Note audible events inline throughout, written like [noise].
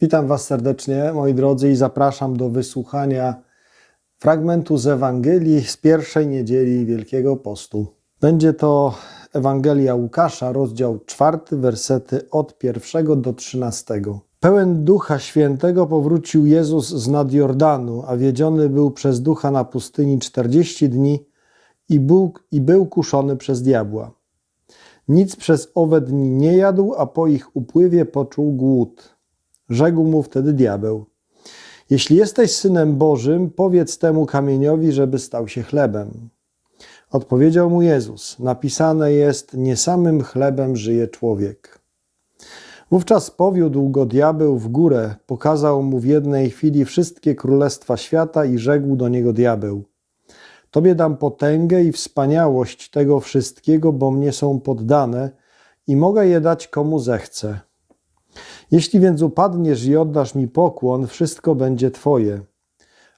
Witam Was serdecznie, moi drodzy, i zapraszam do wysłuchania fragmentu z Ewangelii z pierwszej niedzieli Wielkiego Postu. Będzie to Ewangelia Łukasza, rozdział czwarty, wersety od pierwszego do trzynastego. Pełen Ducha Świętego powrócił Jezus z nad Jordanu, a wiedziony był przez Ducha na pustyni czterdzieści dni i był, i był kuszony przez diabła. Nic przez owe dni nie jadł, a po ich upływie poczuł głód. Rzekł mu wtedy diabeł: Jeśli jesteś synem Bożym, powiedz temu kamieniowi, żeby stał się chlebem. Odpowiedział mu Jezus: Napisane jest: Nie samym chlebem żyje człowiek. Wówczas powiódł go diabeł w górę, pokazał mu w jednej chwili wszystkie królestwa świata i rzekł do niego diabeł: Tobie dam potęgę i wspaniałość tego wszystkiego, bo mnie są poddane i mogę je dać komu zechcę. Jeśli więc upadniesz i oddasz mi pokłon, wszystko będzie Twoje.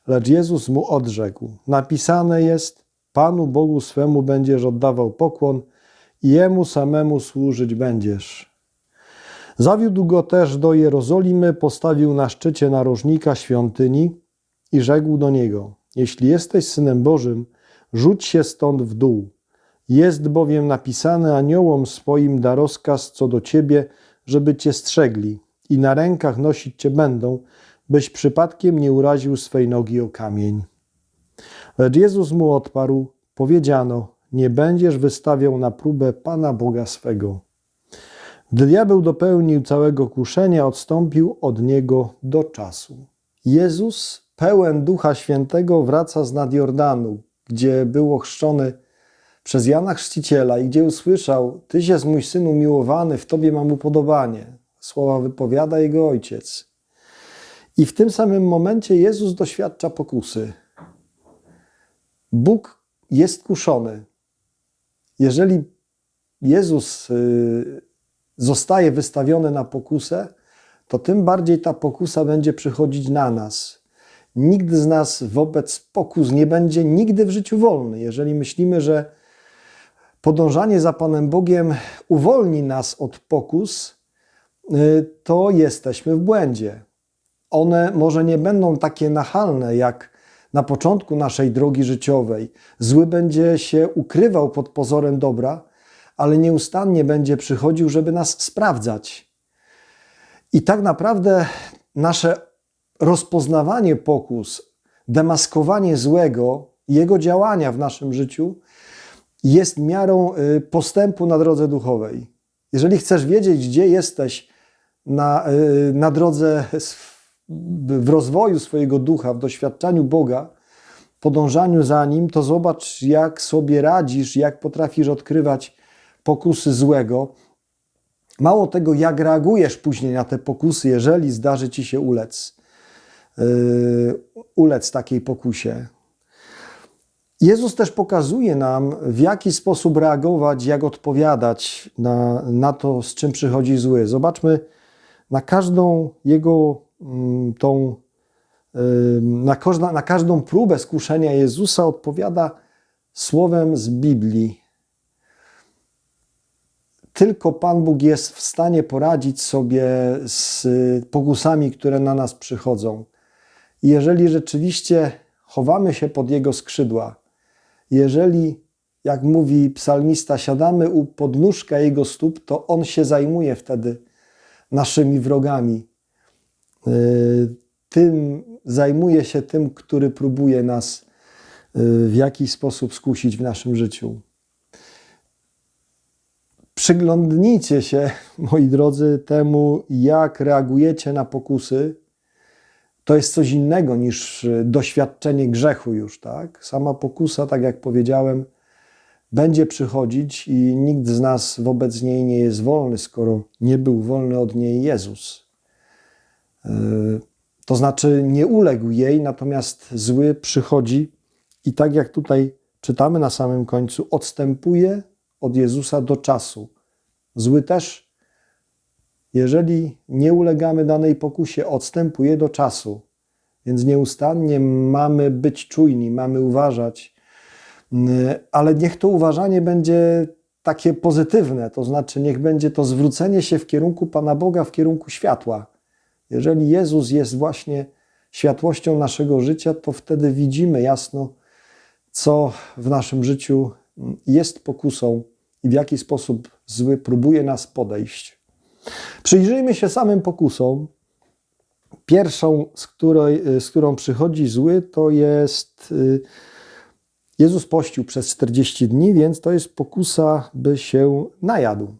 Lecz Jezus mu odrzekł: Napisane jest: Panu Bogu swemu będziesz oddawał pokłon i jemu samemu służyć będziesz. Zawiódł go też do Jerozolimy, postawił na szczycie narożnika świątyni i rzekł do niego: Jeśli jesteś synem Bożym, rzuć się stąd w dół. Jest bowiem napisane aniołom swoim da rozkaz co do ciebie, żeby cię strzegli i na rękach nosić cię będą, byś przypadkiem nie uraził swej nogi o kamień. Lecz Jezus mu odparł: Powiedziano: Nie będziesz wystawiał na próbę Pana Boga swego. Gdy diabeł dopełnił całego kuszenia, odstąpił od niego do czasu. Jezus, pełen Ducha Świętego, wraca z nad Jordanu, gdzie był ochrzczony przez Jana Chrzciciela i gdzie usłyszał: Tyś jest mój syn umiłowany, w tobie mam upodobanie. Słowa wypowiada jego ojciec. I w tym samym momencie Jezus doświadcza pokusy. Bóg jest kuszony. Jeżeli Jezus y, zostaje wystawiony na pokusę, to tym bardziej ta pokusa będzie przychodzić na nas. Nikt z nas wobec pokus nie będzie nigdy w życiu wolny. Jeżeli myślimy, że podążanie za Panem Bogiem uwolni nas od pokus, y, to jesteśmy w błędzie. One może nie będą takie nachalne jak na początku naszej drogi życiowej. Zły będzie się ukrywał pod pozorem dobra, ale nieustannie będzie przychodził, żeby nas sprawdzać. I tak naprawdę nasze rozpoznawanie pokus, demaskowanie złego, jego działania w naszym życiu jest miarą y, postępu na drodze duchowej. Jeżeli chcesz wiedzieć, gdzie jesteś na, y, na drodze w rozwoju swojego ducha, w doświadczaniu Boga, podążaniu za Nim, to zobacz, jak sobie radzisz, jak potrafisz odkrywać pokusy złego. Mało tego, jak reagujesz później na te pokusy, jeżeli zdarzy Ci się ulec, yy, ulec takiej pokusie. Jezus też pokazuje nam, w jaki sposób reagować, jak odpowiadać na, na to, z czym przychodzi zły. Zobaczmy na każdą jego mm, tą, na, każda, na każdą próbę skuszenia Jezusa odpowiada słowem z Biblii. Tylko Pan Bóg jest w stanie poradzić sobie z pokusami, które na nas przychodzą. Jeżeli rzeczywiście chowamy się pod Jego skrzydła, jeżeli, jak mówi psalmista, siadamy u podnóżka Jego stóp, to On się zajmuje wtedy naszymi wrogami. Y, tym zajmuje się tym, który próbuje nas y, w jakiś sposób skusić w naszym życiu. Przyglądnijcie się, [laughs] moi drodzy, temu, jak reagujecie na pokusy. To jest coś innego niż doświadczenie grzechu już, tak? Sama pokusa, tak jak powiedziałem, będzie przychodzić i nikt z nas wobec niej nie jest wolny, skoro nie był wolny od niej Jezus. Yy, to znaczy nie uległ jej, natomiast zły przychodzi i tak jak tutaj czytamy na samym końcu, odstępuje od Jezusa do czasu. Zły też, jeżeli nie ulegamy danej pokusie, odstępuje do czasu. Więc nieustannie mamy być czujni, mamy uważać, ale niech to uważanie będzie takie pozytywne, to znaczy niech będzie to zwrócenie się w kierunku Pana Boga, w kierunku światła. Jeżeli Jezus jest właśnie światłością naszego życia, to wtedy widzimy jasno, co w naszym życiu jest pokusą i w jaki sposób zły próbuje nas podejść. Przyjrzyjmy się samym pokusom. Pierwszą, z, której, z którą przychodzi zły, to jest. y, Jezus pościł przez 40 dni, więc to jest pokusa, by się najadł.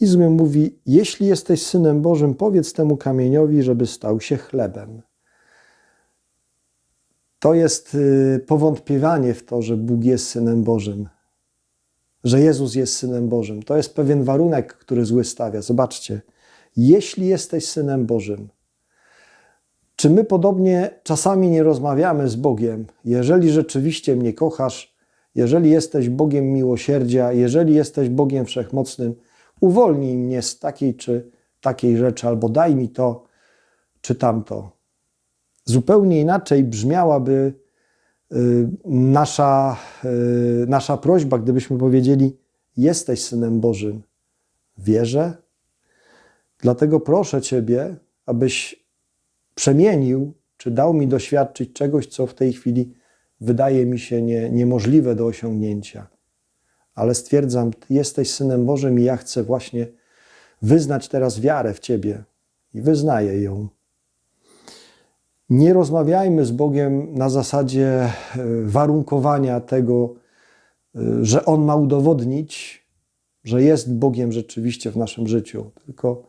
I zły mówi: Jeśli jesteś synem Bożym, powiedz temu kamieniowi, żeby stał się chlebem. To jest y, powątpiewanie w to, że Bóg jest synem Bożym, że Jezus jest synem Bożym. To jest pewien warunek, który zły stawia. Zobaczcie, jeśli jesteś synem Bożym, czy my podobnie czasami nie rozmawiamy z Bogiem? Jeżeli rzeczywiście mnie kochasz, jeżeli jesteś Bogiem miłosierdzia, jeżeli jesteś Bogiem wszechmocnym, uwolnij mnie z takiej czy takiej rzeczy, albo daj mi to czy tamto. Zupełnie inaczej brzmiałaby nasza, y, nasza prośba, gdybyśmy powiedzieli: Jesteś synem Bożym. Wierzę. Dlatego proszę Ciebie, abyś przemienił, czy dał mi doświadczyć czegoś, co w tej chwili wydaje mi się nie, niemożliwe do osiągnięcia. Ale stwierdzam, jesteś synem Bożym i ja chcę właśnie wyznać teraz wiarę w Ciebie i wyznaję ją. Nie rozmawiajmy z Bogiem na zasadzie e, warunkowania tego, e, że On ma udowodnić, że jest Bogiem rzeczywiście w naszym życiu, tylko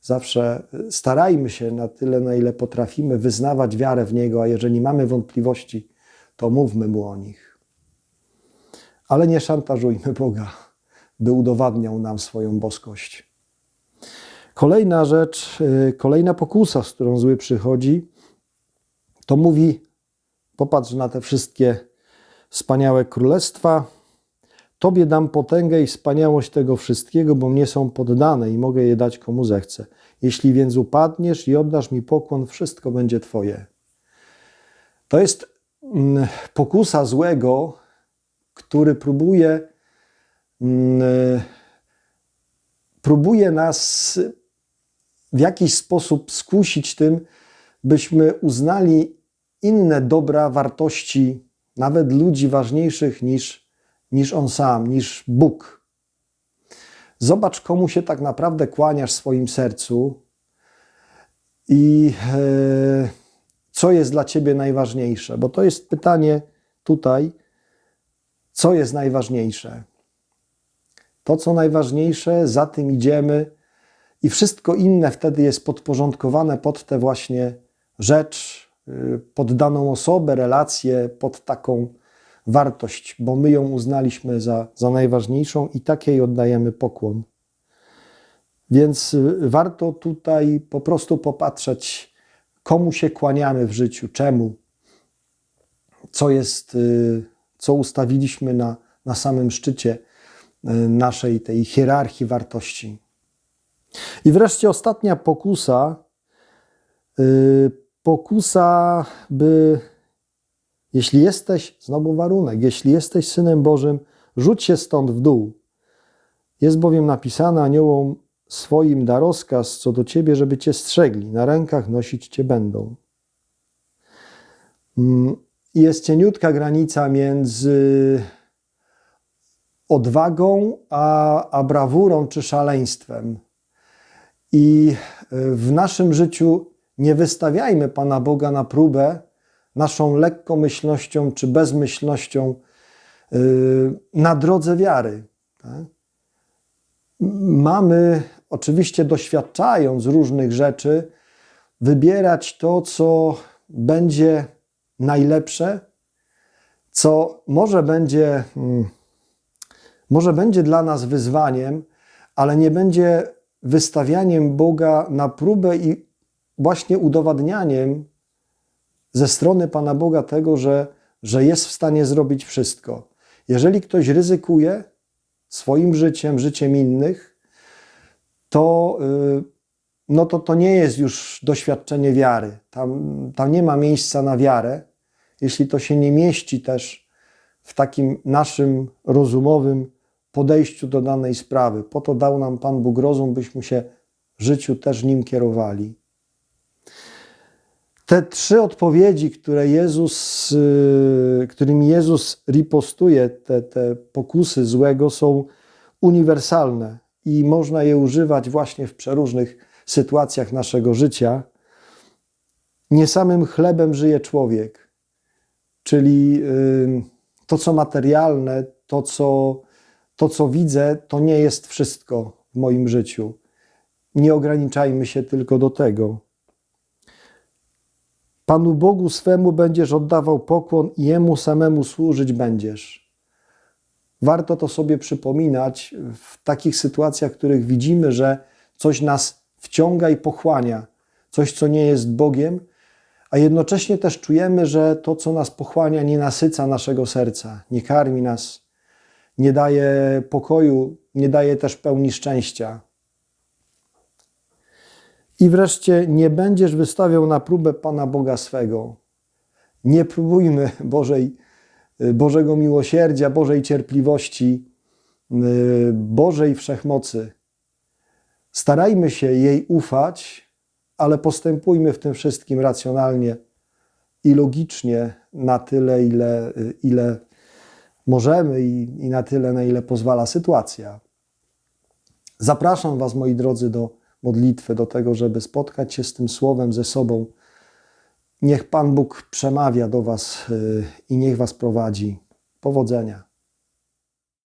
zawsze starajmy się na tyle, na ile potrafimy wyznawać wiarę w Niego, a jeżeli mamy wątpliwości, to mówmy Mu o nich. Ale nie szantażujmy Boga, by udowadniał nam swoją boskość. Kolejna rzecz, kolejna pokusa, z którą zły przychodzi, to mówi: Popatrz na te wszystkie wspaniałe królestwa. Tobie dam potęgę i wspaniałość tego wszystkiego, bo mnie są poddane i mogę je dać komu zechcę. Jeśli więc upadniesz i oddasz mi pokłon, wszystko będzie Twoje. To jest mm, pokusa złego, który próbuje, mm, próbuje nas w jakiś sposób skusić tym, byśmy uznali inne dobra, wartości, nawet ludzi ważniejszych niż, niż On sam, niż Bóg. Zobacz, komu się tak naprawdę kłaniasz w swoim sercu i e, co jest dla Ciebie najważniejsze, bo to jest pytanie tutaj, co jest najważniejsze. To, co najważniejsze, za tym idziemy i wszystko inne wtedy jest podporządkowane pod tę właśnie rzecz, pod daną osobę, relację, pod taką wartość, bo my ją uznaliśmy za, za najważniejszą i takiej oddajemy pokłon. Więc y, warto tutaj po prostu popatrzeć, komu się kłaniamy w życiu, czemu, co jest, y, co ustawiliśmy na, na samym szczycie naszej tej hierarchii wartości. I wreszcie ostatnia pokusa. Pokusa, by jeśli jesteś, znowu warunek, jeśli jesteś synem Bożym, rzuć się stąd w dół. Jest bowiem napisane aniołom swoim da rozkaz co do ciebie, żeby cię strzegli, na rękach nosić cię będą. Jest cieniutka granica między odwagą a, a brawurą czy szaleństwem. I w naszym życiu nie wystawiajmy Pana Boga na próbę naszą lekkomyślnością czy bezmyślnością yy, na drodze wiary. Tak? Mamy, oczywiście doświadczając różnych rzeczy, wybierać to, co będzie najlepsze, co może będzie, hmm, może będzie dla nas wyzwaniem, ale nie będzie wystawianiem Boga na próbę i właśnie udowadnianiem ze strony Pana Boga tego, że, że jest w stanie zrobić wszystko. Jeżeli ktoś ryzykuje swoim życiem, życiem innych, to, y, no to, to nie jest już doświadczenie wiary. Tam, tam nie ma miejsca na wiarę, jeśli to się nie mieści też w takim naszym rozumowym podejściu do danej sprawy. Po to dał nam Pan Bóg rozum, byśmy się w życiu też nim kierowali. Te trzy odpowiedzi, które Jezus, y, którymi Jezus ripostuje te, te pokusy złego, są uniwersalne i można je używać właśnie w przeróżnych sytuacjach naszego życia. Nie samym chlebem żyje człowiek, czyli y, to, co materialne, to co, to, co widzę, to nie jest wszystko w moim życiu. Nie ograniczajmy się tylko do tego. Panu Bogu swemu będziesz oddawał pokłon i Jemu samemu służyć będziesz. Warto to sobie przypominać w takich sytuacjach, w których widzimy, że coś nas wciąga i pochłania, coś, co nie jest Bogiem, a jednocześnie też czujemy, że to, co nas pochłania, nie nasyca naszego serca, nie karmi nas, nie daje pokoju, nie daje też pełni szczęścia. I wreszcie nie będziesz wystawiał na próbę Pana Boga swego. Nie próbujmy Bożej, Bożego miłosierdzia, Bożej cierpliwości, Bożej wszechmocy. Starajmy się jej ufać, ale postępujmy w tym wszystkim racjonalnie i logicznie na tyle, ile, ile możemy i, i na tyle, na ile pozwala sytuacja. Zapraszam Was, moi drodzy, do modlitwy, do tego, żeby spotkać się z tym Słowem ze sobą. Niech Pan Bóg przemawia do Was y, i niech Was prowadzi. Powodzenia.